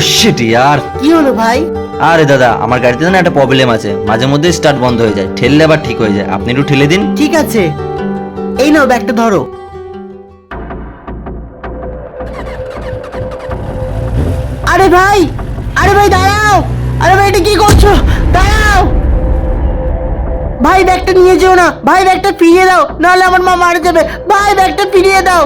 Sheet ইয়ার। কি হলো ভাই? আরে দাদা আমার গাড়িতে না একটা প্রবলেম আছে। মাঝে মধ্যে স্টার্ট বন্ধ হয়ে যায়। ঠেললে আবার ঠিক হয়ে যায়। আপনি একটু ঠেলে দিন। ঠিক আছে। এই নাও ব্যাগটা ধরো। আরে ভাই আরে ভাই দাঁড়াও। আরে ভাই এটা কি করছ? দাঁড়াও। ভাই ব্যাগটা নিয়ে যেও না। ভাই ব্যাগটা ফিরিয়ে দাও। নাহলে আমার মা মারা যাবে। ভাই ব্যাগটা ফিরিয়ে দাও।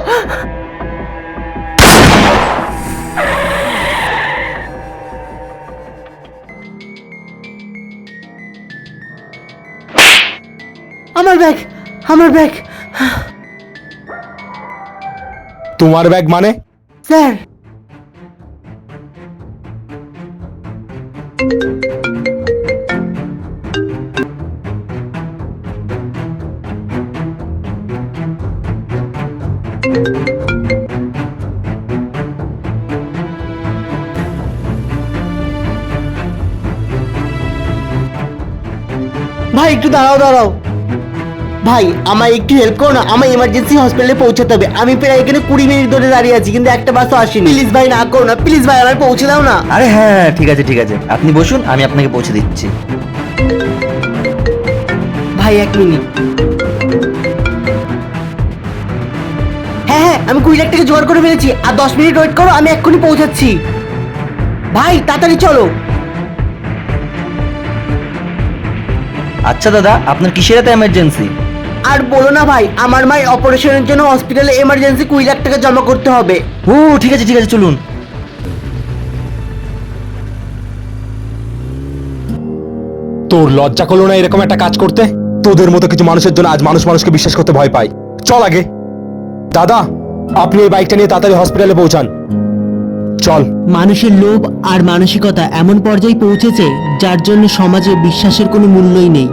আমার ব্যাগ আমার ব্যাগ। তোমার ব্যাগ মানে? স্যার। ভাই একটু দাঁড়াও দাঁড়াও। ভাই আমায় একটু হেল্প করো না আমার ইমার্জেন্সি হসপিটালে পৌঁছাতে হবে। আমি প্রায় এখানে কুড়ি মিনিট ধরে দাঁড়িয়ে আছি কিন্তু একটা বাসও আসেনি। প্লিজ ভাই না করো না প্লিজ ভাই আমায় পৌঁছে দাও না। আরে হ্যাঁ হ্যাঁ, ঠিক আছে ঠিক আছে। আপনি বসুন আমি আপনাকে পৌঁছে দিচ্ছি। ভাই এক মিনিট। হ্যাঁ হ্যাঁ আমি কুড়ি লাখ টাকা জোগাড় করে ফেলেছি। আর দশ মিনিট ওয়েট করো আমি এক্ষুনি পৌঁছাচ্ছি। ভাই তাড়াতাড়ি চলো। আচ্ছা দাদা আপনার কিসের এত এমার্জেন্সি আর বলো না ভাই আমার মায়ের অপারেশনের জন্য হসপিটালে এমার্জেন্সি কুড়ি লাখ টাকা জমা করতে হবে। ও ঠিক আছে ঠিক আছে চলুন। তোর লজ্জা করল না এরকম একটা কাজ করতে? তোদের মতো কিছু মানুষের জন্য আজ মানুষ মানুষকে বিশ্বাস করতে ভয় পায়। চল আগে। দাদা আপনি এই বাইকটা নিয়ে তাড়াতাড়ি হসপিটালে পৌঁছান। চল। মানুষের লোভ আর মানসিকতা এমন পর্যায়ে পৌঁছেছে যার জন্য সমাজে বিশ্বাসের কোনো মূল্যই নেই।